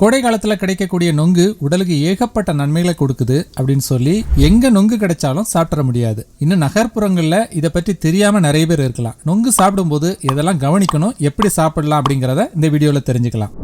கோடை காலத்தில் கிடைக்கக்கூடிய நொங்கு உடலுக்கு ஏகப்பட்ட நன்மைகளை கொடுக்குது அப்படின்னு சொல்லி எங்கே நொங்கு கிடைச்சாலும் சாப்பிட முடியாது. இன்னும் நகர்ப்புறங்களில் இதை பற்றி தெரியாமல் நிறைய பேர் இருக்கலாம். நொங்கு சாப்பிடும்போது எதெல்லாம் கவனிக்கணும் எப்படி சாப்பிடலாம் அப்படிங்கிறத இந்த வீடியோவில் தெரிஞ்சுக்கலாம்.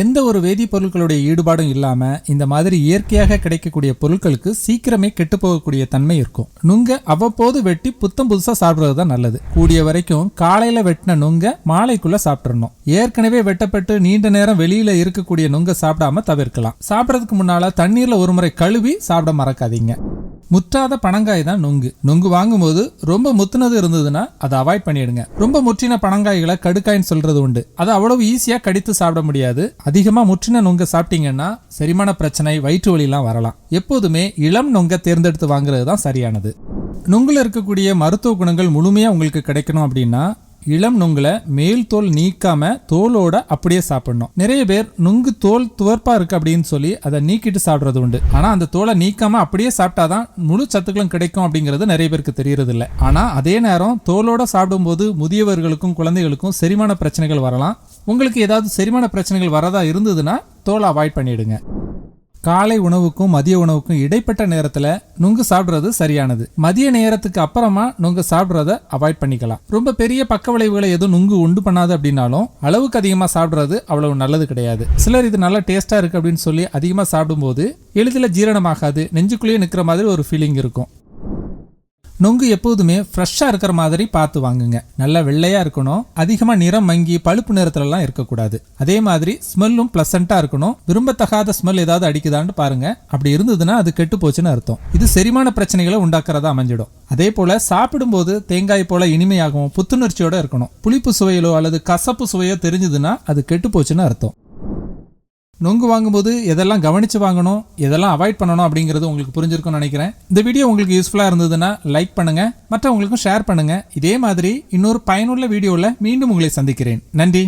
எந்த ஒரு வேதிப்பொருட்களுடைய ஈடுபாடும் இல்லாமல் இந்த மாதிரி இயற்கையாக கிடைக்கக்கூடிய பொருட்களுக்கு சீக்கிரமே கெட்டு போகக்கூடிய தன்மை இருக்கும். நுங்க அவ்வப்போது வெட்டி புத்தம் புதுசாக சாப்பிட்றது தான் நல்லது. கூடிய வரைக்கும் காலையில் வெட்டின நுங்க மாலைக்குள்ள சாப்பிட்றணும் ஏற்கனவே வெட்டப்பட்டு நீண்ட நேரம் வெளியில இருக்கக்கூடிய நுங்க சாப்பிடாம தவிர்க்கலாம். சாப்பிட்றதுக்கு முன்னால தண்ணீர்ல ஒரு முறை கழுவி சாப்பிட மறக்காதீங்க. முற்றாத பனங்காய் தான் நொங்கு. நொங்கு வாங்கும்போது ரொம்ப முத்துனது இருந்ததுன்னா அதை அவாய்ட் பண்ணிடுங்க. ரொம்ப முற்றின பனங்காய்களை கடுக்காய்ன்னு சொல்றது உண்டு. அது அவ்வளவு ஈஸியா கடித்து சாப்பிட முடியாது. அதிகமா முற்றின நொங்க சாப்பிட்டீங்கன்னா செரிமான பிரச்சனை வயிற்று வலிலாம் வரலாம். எப்போதுமே இளம் நொங்க தேர்ந்தெடுத்து வாங்குறது தான் சரியானது. நுங்குல இருக்கக்கூடிய மருத்துவ குணங்கள் முழுமையா உங்களுக்கு கிடைக்கணும் அப்படின்னா இளம் நுங்குல மேல் தோல் நீக்காம தோலோட அப்படியே சாப்பிடணும். நிறைய பேர் நுங்கு தோல் துவர்ப்பா இருக்கு அப்படின்னு சொல்லி அதை நீக்கிட்டு சாப்பிடுறது உண்டு. ஆனா அந்த தோலை நீக்காம அப்படியே சாப்பிட்டாதான் முழு சத்துக்களும் கிடைக்கும் அப்படிங்கிறது நிறைய பேருக்கு தெரியறது இல்லை ஆனா அதே நேரம் தோலோட சாப்பிடும்போது முதியவர்களுக்கும் குழந்தைகளுக்கும் செரிமான பிரச்சனைகள் வரலாம். உங்களுக்கு ஏதாவது செரிமான பிரச்சனைகள் வரதா இருந்ததுன்னா தோலை அவாய்ட் பண்ணிடுங்க. காலை உணவுக்கும் மதிய உணவுக்கும் இடைப்பட்ட நேரத்துல நுங்கு சாப்பிடுறது சரியானது. மதிய நேரத்துக்கு அப்புறமா நுங்கு சாப்பிடுறத அவாய்ட் பண்ணிக்கலாம். ரொம்ப பெரிய பக்க விளைவுகளை எதுவும் நுங்கு உண்டு பண்ணாது அப்படின்னாலும் அளவுக்கு அதிகமா சாப்பிடுறது அவ்வளவு நல்லது கிடையாது. சிலர் இது நல்லா டேஸ்டா இருக்கு அப்படின்னு சொல்லி அதிகமா சாப்பிடும்போது எளிதில் ஜீரணமாகாது. நெஞ்சுக்குள்ளேயே நிற்கிற மாதிரி ஒரு ஃபீலிங் இருக்கும். நொங்கு எப்போதுமே ஃப்ரெஷ்ஷாக இருக்கிற மாதிரி பார்த்து வாங்குங்க. நல்லா வெள்ளையாக இருக்கணும். அதிகமாக நிறம் மங்கி பழுப்பு நிறத்துலலாம் இருக்கக்கூடாது. அதே மாதிரி ஸ்மெல்லும் ப்ளசண்ட்டாக இருக்கணும். விரும்பத்தகாத ஸ்மெல் ஏதாவது அடிக்குதான்னு பாருங்க. அப்படி இருந்ததுன்னா அது கெட்டு போச்சுன்னு அர்த்தம். இது செரிமான பிரச்சனைகளை உண்டாக்குறதா அமைஞ்சிடும். அதே போல சாப்பிடும்போது தேங்காய் போல இனிமையாகவும் புத்துணர்ச்சியோட இருக்கணும். புளிப்பு சுவையிலோ அல்லது கசப்பு சுவையோ தெரிஞ்சதுன்னா அது கெட்டு போச்சுன்னு அர்த்தம். நொங்கு வாங்கும்போது எதெல்லாம் கவனித்து வாங்கணும் எதெல்லாம் அவாய்ட் பண்ணணும் அப்படிங்கிறது உங்களுக்கு புரிஞ்சிருக்கும்னு நினைக்கிறேன். இந்த வீடியோ உங்களுக்கு யூஸ்ஃபுல்லாக இருந்ததுன்னா லைக் பண்ணுங்கள் மற்றவங்களுக்கும் ஷேர் பண்ணுங்கள் இதே மாதிரி இன்னொரு பயனுள்ள வீடியோவில் மீண்டும் உங்களை சந்திக்கிறேன். நன்றி.